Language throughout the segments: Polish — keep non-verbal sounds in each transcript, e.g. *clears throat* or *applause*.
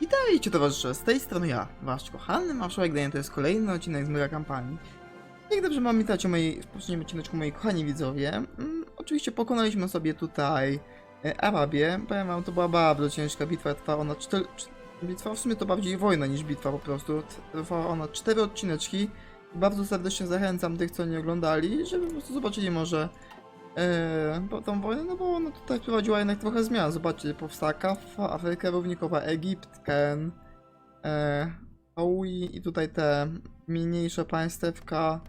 Witajcie towarzysze, z tej strony ja, wasz kochany marszałek Daniel, to jest kolejny odcinek z Mega Kampanii. Jak dobrze pamiętacie o mojej, w poprzednim odcineczku moi kochani widzowie, mm, oczywiście pokonaliśmy sobie tutaj e, Arabię, powiem wam, to była bardzo ciężka bitwa, trwała ona 4, bitwa w sumie to bardziej wojna niż bitwa po prostu, trwała ona 4 odcineczki. Bardzo serdecznie zachęcam tych, co nie oglądali, żeby po prostu zobaczyli może po tą wojnę, no bo ona tutaj wprowadziła jednak trochę zmian. Zobaczcie, powstała Kafa, Afryka Równikowa, Egipt, Ken, e, Aui i tutaj te mniejsze państewka,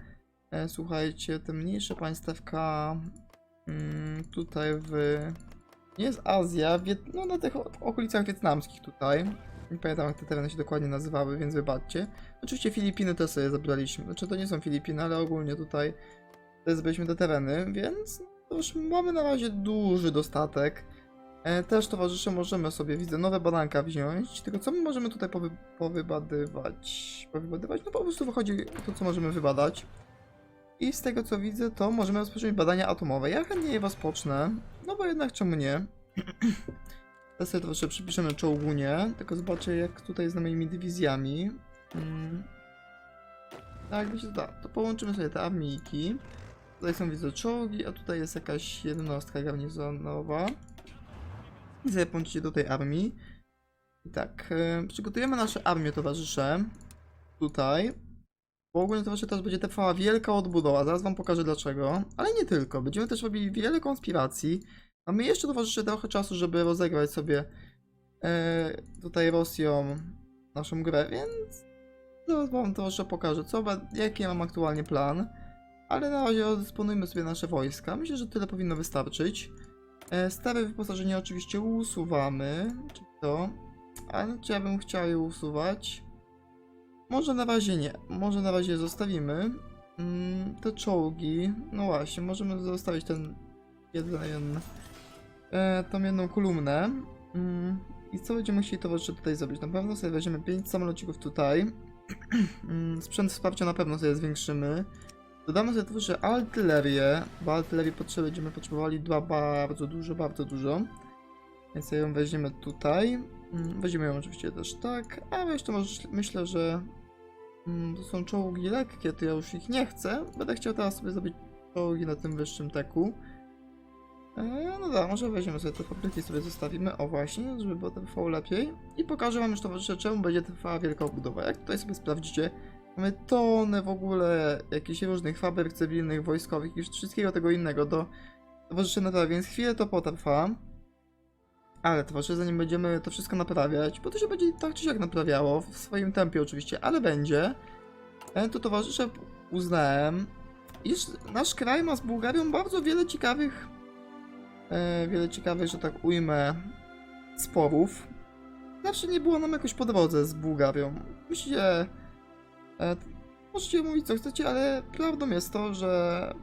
e, słuchajcie, te mniejsze państewka mm, tutaj w... Jest Azja, Wiet, no na tych okolicach wietnamskich tutaj. Nie pamiętam jak te tereny się dokładnie nazywały, więc wybaczcie. Oczywiście Filipiny też sobie zabraliśmy. Znaczy to nie są Filipiny, ale ogólnie tutaj zbyliśmy te tereny, więc to już mamy na razie duży dostatek. E, też towarzysze możemy sobie, widzę, nowe badanka wziąć. Tylko co my możemy tutaj powy, powybadywać? Powybadywać? No po prostu wychodzi to, co możemy wybadać. I z tego co widzę, to możemy rozpocząć badania atomowe. Ja chętnie je rozpocznę, no bo jednak czemu nie? *clears throat* Teraz sobie troszkę przypiszemy czołgunie, tylko zobaczę jak tutaj z moimi dywizjami. Mm. Tak, wiecie, da. To połączymy sobie te armijki. Tutaj są widzę czołgi, a tutaj jest jakaś jednostka garnizonowa. I połączycie do tej armii. I tak, e, przygotujemy nasze armię towarzysze. Tutaj. Bo ogólnie towarzysze teraz będzie trwała wielka odbudowa, zaraz wam pokażę dlaczego. Ale nie tylko, będziemy też robili wiele konspiracji. Mamy jeszcze towarzysze trochę czasu, żeby rozegrać sobie e, tutaj Rosją naszą grę, więc zaraz wam troszkę pokażę, co, be- jaki ja mam aktualnie plan. Ale na razie rozdysponujmy sobie nasze wojska. Myślę, że tyle powinno wystarczyć. E, stare wyposażenie oczywiście usuwamy. Czy to? Ale czy ja bym chciał je usuwać? Może na razie nie. Może na razie je zostawimy. Mm, te czołgi. No właśnie, możemy zostawić ten jeden. E, tą jedną kolumnę. Mm, I co będziemy musieli towarzysze tutaj zrobić? Na pewno sobie weźmiemy 5 samolocików tutaj. *clears throat* Mm, Sprzęt wsparcia na pewno sobie zwiększymy. Dodamy sobie troszkę artylerię, bo artylerii będziemy potrzebowali dwa bardzo dużo, bardzo dużo. Więc sobie ją weźmiemy tutaj. Mm, Weźmiemy ją oczywiście też tak, a jeszcze może, myślę, że mm, to są czołgi lekkie, to ja już ich nie chcę. Będę chciał teraz sobie zrobić czołgi na tym wyższym teku. E, no da, może weźmiemy sobie te fabryki sobie zostawimy, o właśnie, żeby było to trwało lepiej. I pokażę wam już towarzysze, czemu będzie trwała wielka obudowa. Jak tutaj sobie sprawdzicie, Mamy tonę w ogóle jakichś różnych fabryk cywilnych, wojskowych i wszystkiego tego innego do towarzyszy naprawy, więc chwilę to potrwa. Ale towarzysze, zanim będziemy to wszystko naprawiać, bo to się będzie tak czy siak naprawiało, w swoim tempie oczywiście, ale będzie, e, to towarzysze uznałem, iż nasz kraj ma z Bułgarią bardzo wiele ciekawych, e, wiele ciekawych, że tak ujmę, sporów. Zawsze nie było nam jakoś po drodze z Bułgarią. Myślę, E, możecie mówić co chcecie, ale prawdą jest to, że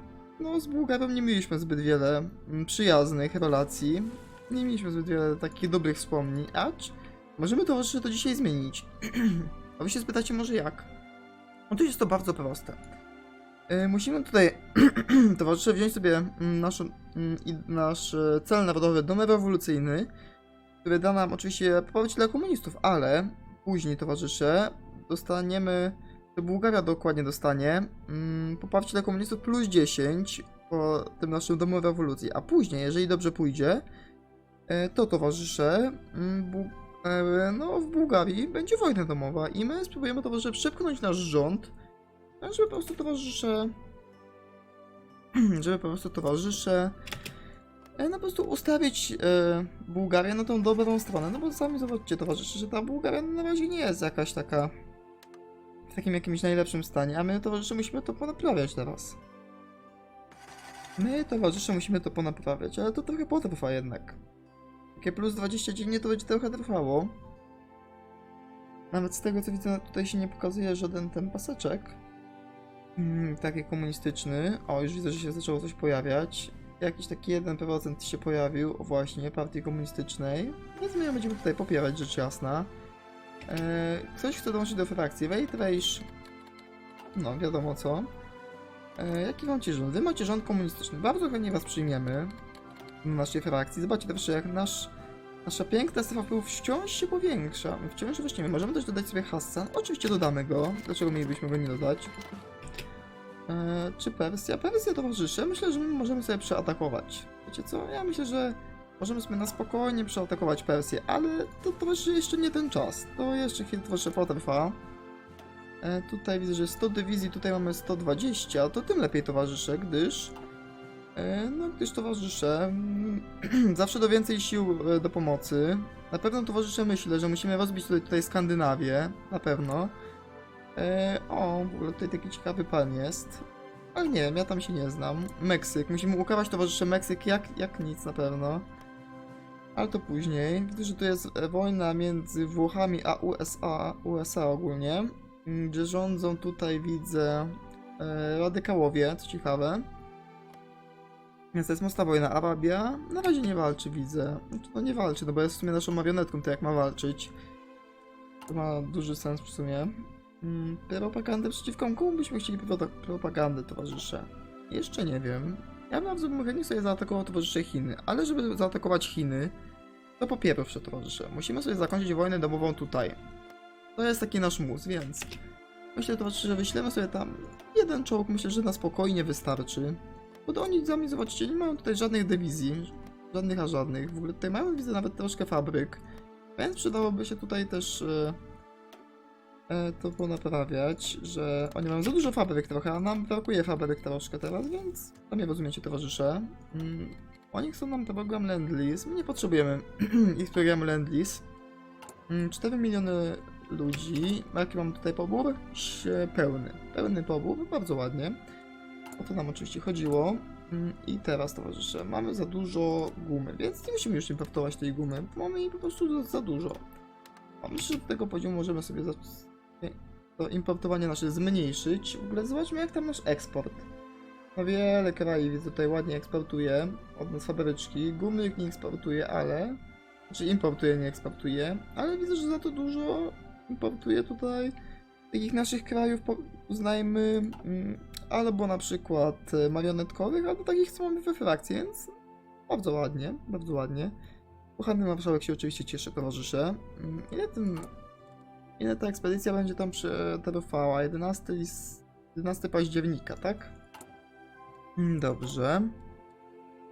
no, z Bułgarią nie mieliśmy zbyt wiele mm, przyjaznych relacji. Nie mieliśmy zbyt wiele takich dobrych wspomnień, acz możemy to, to dzisiaj zmienić. *clears throat* A wy się spytacie może jak? No to jest to bardzo proste. E, musimy tutaj, *clears throat* towarzysze, wziąć sobie mm, naszą, mm, nasz e, cel narodowy, dom rewolucyjny, który da nam oczywiście poprawić dla komunistów, ale później, towarzysze, dostaniemy to Bułgaria dokładnie dostanie. Mm, poparcie dla komunistów plus 10 po tym naszym domu rewolucji, a później, jeżeli dobrze pójdzie, e, to towarzysze mm, e, no, w Bułgarii będzie wojna domowa i my spróbujemy towarzysze przepchnąć nasz rząd, żeby po prostu towarzysze *clears throat* żeby po prostu towarzysze e, no po prostu ustawić Bułgarię na tą dobrą stronę, no bo sami zobaczcie towarzysze, że ta Bułgaria na razie nie jest jakaś taka w takim jakimś najlepszym stanie, a my towarzysze musimy to ponaprawiać teraz. My towarzysze musimy to ponaprawiać, ale to trochę potrwa jednak. Takie plus 20 dziennie to będzie trochę trwało. Nawet z tego co widzę, tutaj się nie pokazuje żaden ten paseczek. Mm, taki komunistyczny. O, już widzę, że się zaczęło coś pojawiać. Jakiś taki 1% się pojawił, o właśnie, partii komunistycznej. Więc my ją będziemy tutaj popierać, rzecz jasna. E, ktoś chce dołączyć do frakcji. Wait, wejść. No, wiadomo co. E, jaki macie rząd? Wy macie rząd komunistyczny. Bardzo chętnie was przyjmiemy do naszej frakcji. Zobaczcie też, jak nasz Nasza piękna strefa wpływów wciąż się powiększa. Wciąż rośniemy. Możemy też dodać sobie Hassan. Oczywiście dodamy go. Dlaczego mielibyśmy go nie dodać? Eee, czy Persja? Persja towarzysze. Myślę, że my możemy sobie przeatakować. Wiecie co? Ja myślę, że możemy sobie na spokojnie przeatakować Persję, ale to towarzyszy jeszcze nie ten czas. To jeszcze chwilę towarzysze potrwa. E, tutaj widzę, że 100 dywizji, tutaj mamy 120, to tym lepiej towarzysze, gdyż e, no, gdyż towarzysze mm, *clears throat* zawsze do więcej sił e, do pomocy. Na pewno towarzysze myślę, że musimy rozbić tutaj, tutaj Skandynawię, na pewno. E, o, w ogóle tutaj taki ciekawy pan jest. Ale nie wiem, ja tam się nie znam. Meksyk, musimy ukrywać towarzysze Meksyk jak, jak nic na pewno. Ale to później. Że tu jest e, wojna między Włochami a USA, USA ogólnie. m, Gdzie rządzą tutaj widzę e, radykałowie, co ciekawe. Więc to jest mocna wojna. Arabia na razie nie walczy, widzę. Znaczy, No nie walczy, no bo jest w sumie naszą marionetką, to jak ma walczyć. To ma duży sens w sumie. Mm, propagandę przeciwko komu byśmy chcieli pro- propagandę, towarzysze? Jeszcze nie wiem. Ja bym nawet chętnie sobie zaatakował towarzysze Chiny, ale żeby zaatakować Chiny, to po pierwsze, towarzysze, musimy sobie zakończyć wojnę domową tutaj. To jest taki nasz mus, więc myślę, towarzysze, że wyślemy sobie tam jeden czołg, myślę, że na spokojnie wystarczy. Bo to oni sami, zobaczcie, nie mają tutaj żadnych dywizji, żadnych a żadnych. W ogóle tutaj mają, widzę, nawet troszkę fabryk, więc przydałoby się tutaj też e, to ponaprawiać, że oni mają za dużo fabryk trochę, a nam brakuje fabryk troszkę teraz, więc to mnie rozumiecie, towarzysze. Mm, oni chcą nam program Lend-Lease, my nie potrzebujemy *clears throat* ich programu Lend-Lease. Mm, 4 miliony ludzi, jaki mam tutaj pobór? Pełny. Pełny pobór, bardzo ładnie. O to nam oczywiście chodziło. Mm, I teraz, towarzysze, mamy za dużo gumy, więc nie musimy już importować tej gumy, mamy jej po prostu za, za dużo. A myślę, że do tego poziomu możemy sobie to importowanie nasze zmniejszyć. W ogóle zobaczmy, jak tam nasz eksport. No wiele krajów tutaj ładnie eksportuje od nas fabryczki. Gumy nikt nie eksportuje, ale... Znaczy importuje, nie eksportuje, ale widzę, że za to dużo importuje tutaj takich naszych krajów, uznajmy, mm, albo na przykład e, marionetkowych, albo takich, co mamy we frakcji, więc bardzo ładnie, bardzo ładnie. Puchany marszałek się oczywiście cieszy, towarzysze. Mm, Ile tym... Ile ta ekspedycja będzie tam przetrwała? 11, lis... 11 października, tak? Mm, Dobrze.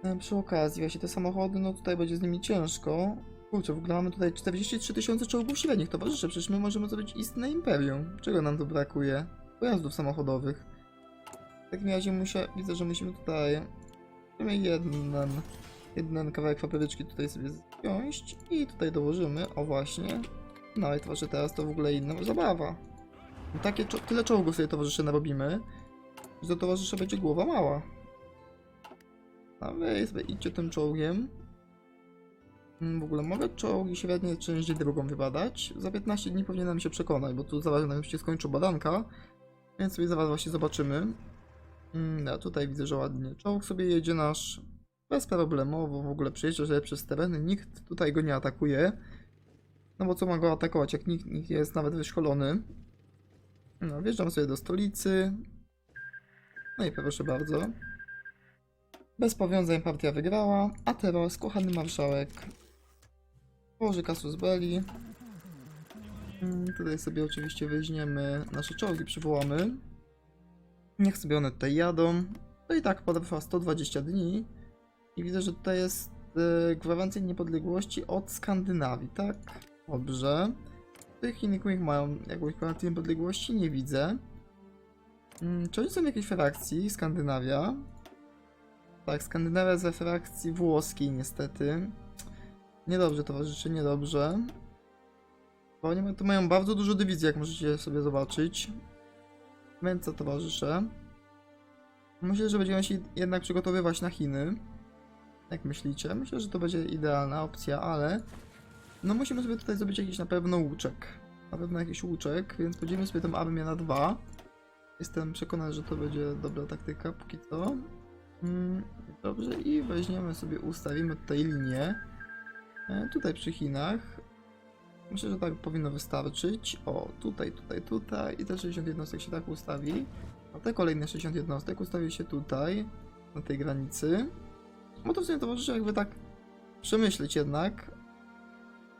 E, Przy okazji, właśnie te samochody, no tutaj będzie z nimi ciężko. Kurczę, w ogóle mamy tutaj 43 tysiące czołgów średnich, towarzysze, przecież my możemy zrobić istne imperium. Czego nam tu brakuje? Pojazdów samochodowych. W takim razie muszę, widzę, że musimy tutaj musimy jeden, jeden kawałek fabryczki tutaj sobie zdjąć i tutaj dołożymy, o właśnie. No i towarzysze, teraz to w ogóle inna zabawa. Czo- tyle czołgów sobie towarzysze narobimy, że do towarzysza będzie głowa mała. A wy sobie idźcie tym czołgiem. Mm, W ogóle mogę czołgi średnie część drugą wybadać. Za 15 dni powinienem się przekonać, bo tu zaraz nam się skończy badanka. Więc sobie zaraz właśnie zobaczymy. Mm, a tutaj widzę, że ładnie czołg sobie jedzie nasz. Bezproblemowo w ogóle przejeżdża przez tereny. Nikt tutaj go nie atakuje. No bo co ma go atakować, jak nikt, nikt jest nawet wyszkolony. No, wjeżdżam sobie do stolicy. No i proszę bardzo. Bez powiązań partia wygrała, a teraz kochany marszałek położy kasus belli. Mm, Tutaj sobie oczywiście weźmiemy nasze czołgi, przywołamy. Niech sobie one tutaj jadą. To i tak potrwa 120 dni. I widzę, że tutaj jest e, gwarancja niepodległości od Skandynawii, tak? Dobrze. Tych Chinów mają jakąś gwarancję niepodległości? Nie widzę. Mm, Czy oni są w jakiejś frakcji? Skandynawia. Tak, Skandynawia we frakcji włoskiej niestety. Niedobrze towarzyszy, niedobrze. Bo oni tu mają bardzo dużo dywizji, jak możecie sobie zobaczyć. Więc towarzysze? Myślę, że będziemy się jednak przygotowywać na Chiny. Jak myślicie? Myślę, że to będzie idealna opcja, ale... No musimy sobie tutaj zrobić jakiś na pewno łuczek. Na pewno jakiś łuczek, więc podzielimy sobie tę armię na dwa. Jestem przekonany, że to będzie dobra taktyka póki co. Mm, Dobrze, i weźmiemy sobie, ustawimy tutaj linię. E, Tutaj przy Chinach. Myślę, że tak powinno wystarczyć. O, tutaj, tutaj, tutaj. I te 60 jednostek się tak ustawi. A te kolejne 60 jednostek ustawi się tutaj, na tej granicy. Bo to w sumie towarzyszy jakby tak przemyśleć jednak.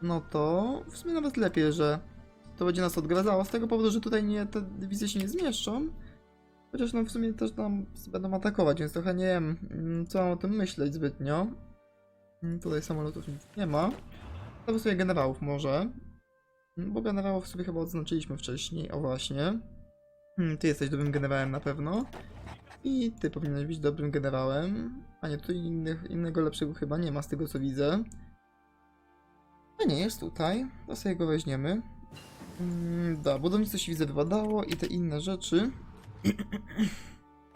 No to w sumie nawet lepiej, że to będzie nas odgradzało z tego powodu, że tutaj nie, te dywizje się nie zmieszczą. Chociaż no w sumie też nam będą atakować, więc trochę nie wiem, mm, co mam o tym myśleć zbytnio. Mm, Tutaj samolotów nic nie ma. To sobie generałów może. Mm, Bo generałów sobie chyba odznaczyliśmy wcześniej, o właśnie. Ty jesteś dobrym generałem na pewno. I ty powinieneś być dobrym generałem. A nie, tu innych, innego lepszego chyba nie ma z tego co widzę. A nie, jest tutaj. To sobie go weźmiemy. Mm, Da, budownictwo się widzę wypadało i te inne rzeczy.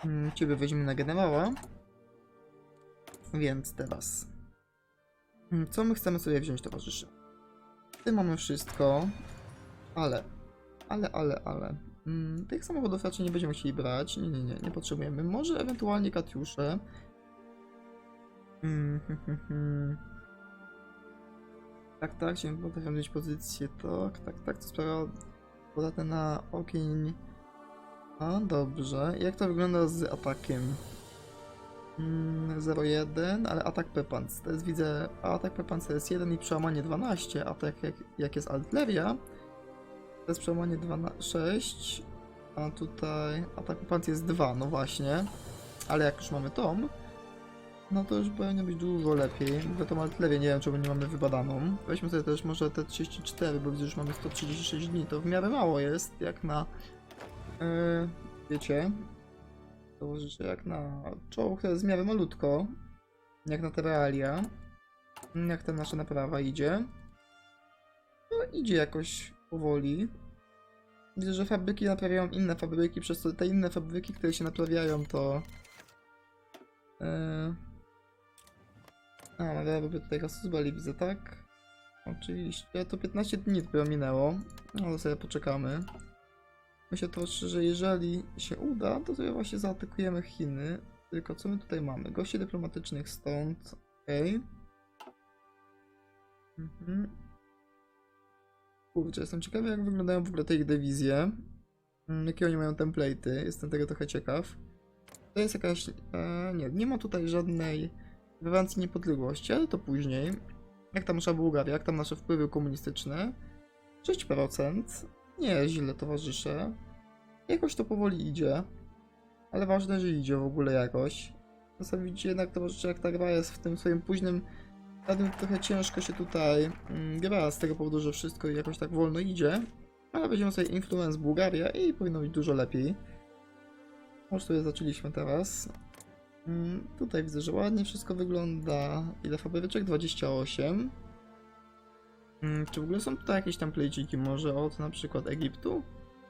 Mm, Ciebie weźmiemy na generała. Więc teraz. Mm, Co my chcemy sobie wziąć, towarzysze? Ty mamy wszystko. Ale. Ale, ale, ale. Mm, tych samochodów raczej nie będziemy chcieli brać. Nie, nie, nie, nie potrzebujemy. Może ewentualnie Katiusze. Mm, hmm, hmm, hmm. Tak, tak, się potrafią mieć pozycję. Tak, tak, tak, to sprawia podatne na ogień. A, dobrze. Jak to wygląda z atakiem? Mm, 0,1, ale atak Pepans. Jest widzę, atak Pepans jest 1 i przełamanie 12, a tak jak, jak jest artyleria, to jest przełamanie 12, 6, a tutaj atak Pepans jest 2, no właśnie. Ale jak już mamy tom, no to już powinno być dużo lepiej. Mówię tą artylerię, nie wiem czemu nie mamy wybadaną. Weźmy sobie też może te 34, bo widzę, że mamy 136 dni, to w miarę mało jest, jak na... Yy, wiecie, towarzysze jak na czołg, to jest w miarę malutko. Jak na te realia. Jak ta nasza naprawa idzie. No idzie jakoś powoli. Widzę, że fabryki naprawiają inne fabryki, przez to te inne fabryki, które się naprawiają, to... Yy... A, naprawiamy tutaj Hasusbali, widzę, tak? Oczywiście, to 15 dni dopiero minęło. To sobie poczekamy. Myślę to, że jeżeli się uda, to sobie właśnie zaatakujemy Chiny. Tylko co my tutaj mamy? Gości dyplomatycznych stąd. Okej. Mhm. Kurczę, jestem ciekawy jak wyglądają w ogóle te ich dywizje. Mm, Jakie oni mają template'y, jestem tego trochę ciekaw. To jest jakaś... E, nie, nie ma tutaj żadnej gwarancji niepodległości, ale to później. Jak tam nasza Bułgaria, jak tam nasze wpływy komunistyczne? 6%. Nie, źle towarzysze. Jakoś to powoli idzie. Ale ważne, że idzie w ogóle jakoś. Czasami widzicie jednak towarzysze, jak ta gra jest w tym swoim późnym stadium, trochę ciężko się tutaj mm, gra z tego powodu, że wszystko jakoś tak wolno idzie. Ale będziemy sobie influence Bułgaria i powinno być dużo lepiej. Może sobie zaczęliśmy teraz. Mm, tutaj widzę, że ładnie wszystko wygląda. Ile fabryczek? 28. Mm, Czy w ogóle są tutaj jakieś template'iki może od na przykład Egiptu?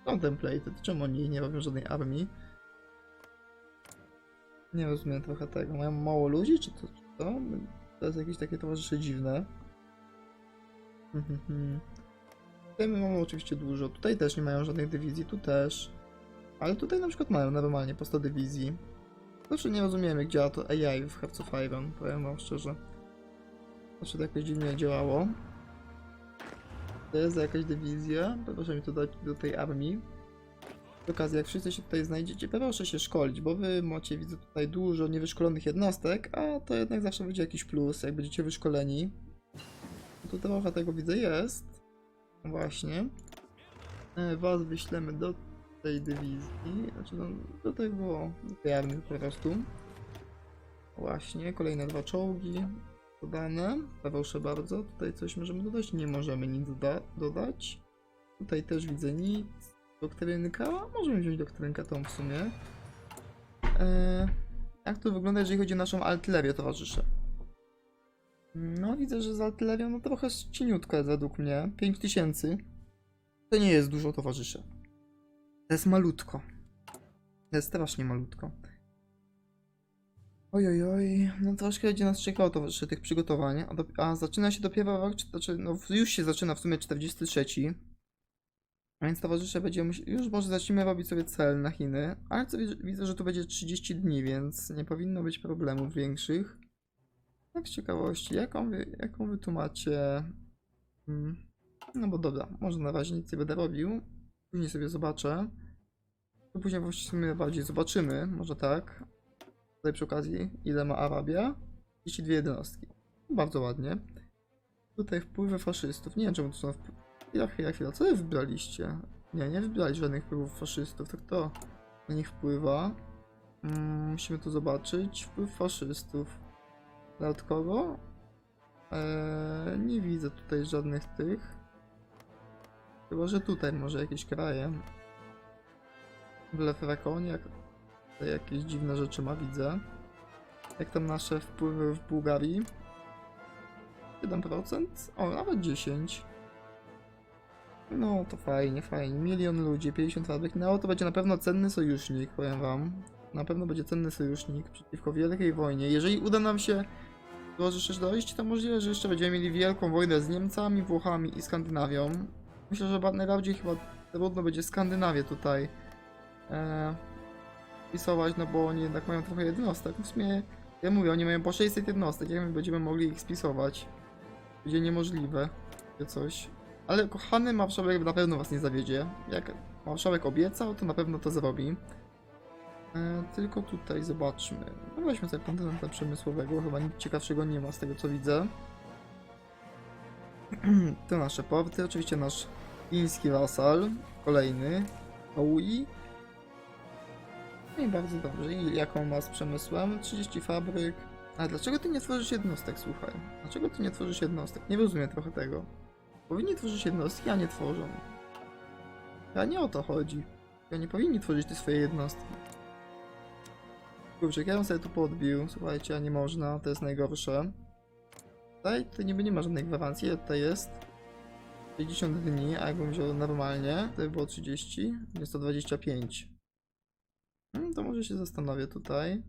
Są template'y, to czemu oni nie robią żadnej armii? Nie rozumiem trochę tego. Mają mało ludzi, czy to, czy to? To jest jakieś takie towarzysze dziwne. Mhm. Tutaj my mamy oczywiście dużo. Tutaj też nie mają żadnych dywizji, tu też. Ale tutaj na przykład mają normalnie po 100 dywizji. Znaczy nie rozumiemy jak działa to AI w Hearts of Iron, powiem wam szczerze. Znaczy to jakoś dziwnie działało. To jest jakaś dywizja. Proszę mi to dać do tej armii. Przy okazji, jak wszyscy się tutaj znajdziecie, proszę się szkolić, bo wy macie, widzę tutaj dużo niewyszkolonych jednostek, a to jednak zawsze będzie jakiś plus, jak będziecie wyszkoleni. To trochę tego widzę jest. Właśnie. E, Was wyślemy do tej dywizji, znaczy no, do tej armii po prostu. Właśnie, kolejne dwa czołgi dodane. Proszę bardzo, tutaj coś możemy dodać? Nie możemy nic doda dodać. Tutaj też widzę nic. Doktrynka? Możemy wziąć doktrynkę tą w sumie. Eee, jak to wygląda, jeżeli chodzi o naszą artylerię, towarzysze? No, widzę, że z artylerią no trochę cieniutko jest według mnie. 5000. To nie jest dużo, towarzysze. To jest malutko. To jest strasznie malutko. Oj, oj, no troszkę będzie nas czekało towarzysze tych przygotowań, a, do, a zaczyna się dopiero rok, czy- znaczy, no już się zaczyna w sumie 43. A więc towarzysze będziemy, już może zacznijmy robić sobie cel na Chiny, ale co widzę, że tu będzie 30 dni, więc nie powinno być problemów większych. Tak z ciekawości, jaką wy, jaką wy tu macie... Hmm. No bo dobra, może na razie nic nie będę robił, później sobie zobaczę. To później właściwie bardziej zobaczymy, może tak. Tutaj przy okazji, ile ma Arabia? 32 jednostki. Bardzo ładnie. Tutaj wpływy faszystów. Nie wiem czemu to są wpływy. Chwila, chwila, chwila. Co wy wybraliście? Nie, nie wybrali żadnych wpływów faszystów. To kto na nich wpływa? Mm, musimy to zobaczyć. Wpływ faszystów. Kogo? Eee, nie widzę tutaj żadnych tych. Chyba, że tutaj może jakieś kraje. W tutaj jakieś dziwne rzeczy ma, widzę. Jak tam nasze wpływy w Bułgarii? 7%? O, nawet 10%. No to fajnie, fajnie. Milion ludzi, 50 fabryk. No to będzie na pewno cenny sojusznik, powiem wam. Na pewno będzie cenny sojusznik przeciwko wielkiej wojnie. Jeżeli uda nam się do jeszcze dojść, to możliwe, że jeszcze będziemy mieli wielką wojnę z Niemcami, Włochami i Skandynawią. Myślę, że ba- najbardziej chyba trudno będzie Skandynawię tutaj e, wpisować, no bo oni jednak mają trochę jednostek. W sumie, ja mówię, oni mają po 600 jednostek, jak my będziemy mogli ich spisować? Będzie niemożliwe, takie coś. Ale kochany marszałek na pewno was nie zawiedzie. Jak marszałek obiecał, to na pewno to zrobi. E, tylko tutaj zobaczmy. No weźmy sobie kontynenta przemysłowego, chyba nic ciekawszego nie ma z tego co widzę. *clears throat* to nasze porty, oczywiście nasz chiński wasal, kolejny, Aui. No i bardzo dobrze. I jaką ma z przemysłem? 30 fabryk. A dlaczego ty nie tworzysz jednostek, słuchaj? Dlaczego ty nie tworzysz jednostek? Nie rozumiem trochę tego. Powinni tworzyć jednostki, a nie tworzą. A nie o to chodzi. Ja nie powinni tworzyć te swoje jednostki. Kurczę, ja bym sobie tu podbił. Słuchajcie, a nie można, to jest najgorsze. Tutaj, tutaj niby nie ma żadnej gwarancji, ile tutaj jest? 60 dni, a jakbym wziął normalnie, to by było 30, jest to 25. Hmm, to może się zastanowię tutaj.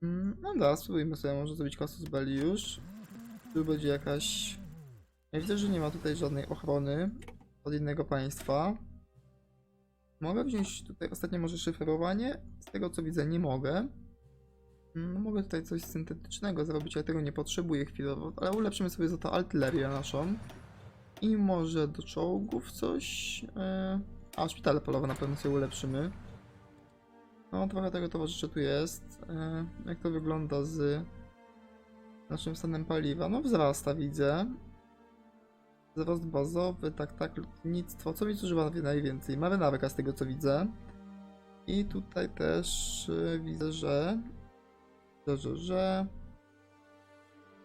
Hmm, no dobra, spróbujmy sobie może zrobić kasus belli już. Tu będzie jakaś... Ja widzę, że nie ma tutaj żadnej ochrony od innego państwa. Mogę wziąć tutaj ostatnie może szyfrowanie? Z tego co widzę nie mogę. Mm, mogę tutaj coś syntetycznego zrobić, ale tego nie potrzebuję chwilowo, ale ulepszymy sobie za to artylerię naszą. I może do czołgów coś. e, A, szpitale polowe na pewno sobie ulepszymy. No, trochę tego towarzysze tu jest. E, Jak to wygląda z naszym stanem paliwa? No, wzrasta widzę. Wzrost bazowy, tak, tak, lotnictwo. Co mi zużywa najwięcej? Marynarka z tego co widzę. I tutaj też y, widzę, że. Że, że,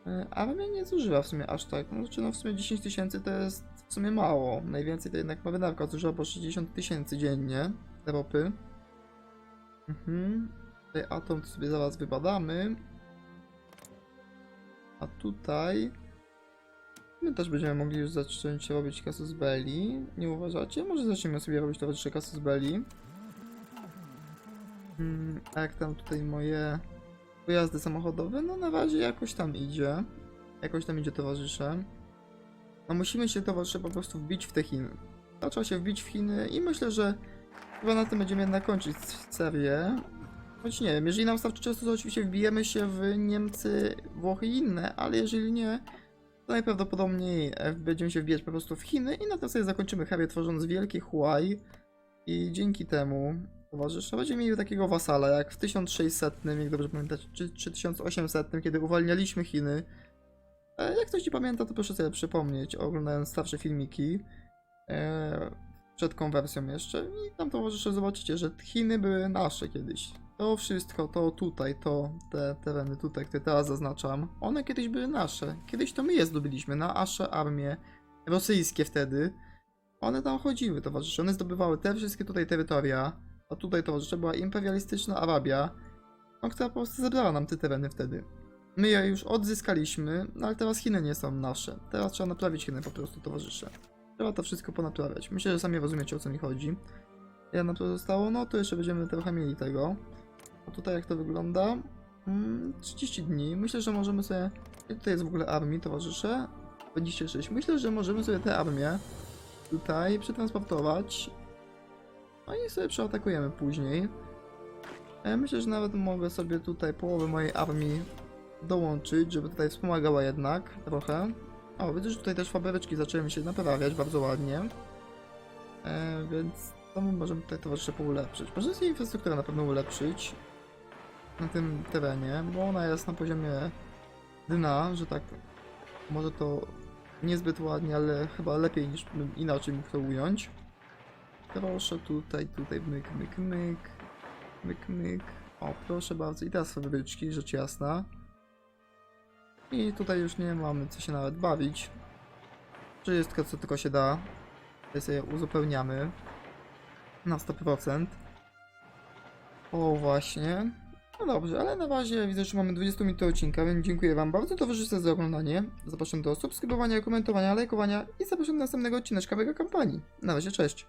y, Armia nie zużywa w sumie aż tak. No, znaczy, no w sumie 10 tysięcy to jest w sumie mało. Najwięcej to jednak marynarka zużywa po 60 tysięcy dziennie ropy. Mhm. Tutaj atom to sobie zaraz wybadamy. A tutaj. My też będziemy mogli już zacząć robić Casus Belli. Nie uważacie? Może zaczniemy sobie robić towarzysze Casus Belli. Hmm, jak tam tutaj moje pojazdy samochodowe? No na razie jakoś tam idzie. Jakoś tam idzie towarzysze. No musimy się towarzysze po prostu wbić w te Chiny. No, się wbić w Chiny i myślę, że chyba na tym będziemy jednak kończyć serię. Choć nie wiem, jeżeli nam starczy czasu, to oczywiście wbijemy się w Niemcy, Włochy i inne, ale jeżeli nie, to najprawdopodobniej e, będziemy się wbijać po prostu w Chiny i na tym sobie zakończymy serię tworząc wielkie Huawei i dzięki temu towarzysze będziemy mieli takiego wasala jak w 1600, jak dobrze pamiętać, czy, czy 1800, kiedy uwalnialiśmy Chiny. E, Jak ktoś nie pamięta, to proszę sobie przypomnieć, oglądając starsze filmiki e, przed konwersją jeszcze i tam towarzysze zobaczycie, że Chiny były nasze kiedyś. To wszystko, to tutaj, to, te tereny tutaj, które teraz zaznaczam, one kiedyś były nasze. Kiedyś to my je zdobyliśmy, na nasze armie rosyjskie wtedy. One tam chodziły, towarzysze, one zdobywały te wszystkie tutaj terytoria, a tutaj towarzysze była imperialistyczna Arabia, no, która po prostu zebrała nam te tereny wtedy. My je już odzyskaliśmy, no ale teraz Chiny nie są nasze. Teraz trzeba naprawić Chiny po prostu, towarzysze. Trzeba to wszystko ponaprawiać. Myślę, że sami rozumiecie o co mi chodzi. Ja nam to zostało, no to jeszcze będziemy trochę mieli tego. A tutaj jak to wygląda? Mm, 30 dni. Myślę, że możemy sobie... Ile tutaj jest w ogóle armii, towarzysze? 26. Myślę, że możemy sobie tę armię tutaj przetransportować. No i sobie przeatakujemy później. E, Myślę, że nawet mogę sobie tutaj połowę mojej armii dołączyć, żeby tutaj wspomagała jednak trochę. O, widzę, że tutaj też fabryczki zaczęły się naprawiać bardzo ładnie. E, więc to my możemy tutaj towarzysze poulepszyć. Możemy sobie infrastrukturę na pewno ulepszyć na tym terenie, bo ona jest na poziomie dna, że tak Może to niezbyt ładnie, ale chyba lepiej niż inaczej mógł to ująć. Proszę tutaj, tutaj, myk, myk, myk. Myk, myk. O, proszę bardzo. I teraz fabryczki, rzecz jasna. I tutaj już nie mamy co się nawet bawić. Wszystko, co tylko się da. Tutaj sobie uzupełniamy. Na 100%. O, właśnie. No dobrze, ale na razie widzę, że mamy 20 minut odcinka, więc dziękuję Wam bardzo towarzystwo za oglądanie. Zapraszam do subskrybowania, komentowania, lajkowania i zapraszam do następnego odcineczka mego kampanii. Na razie, cześć.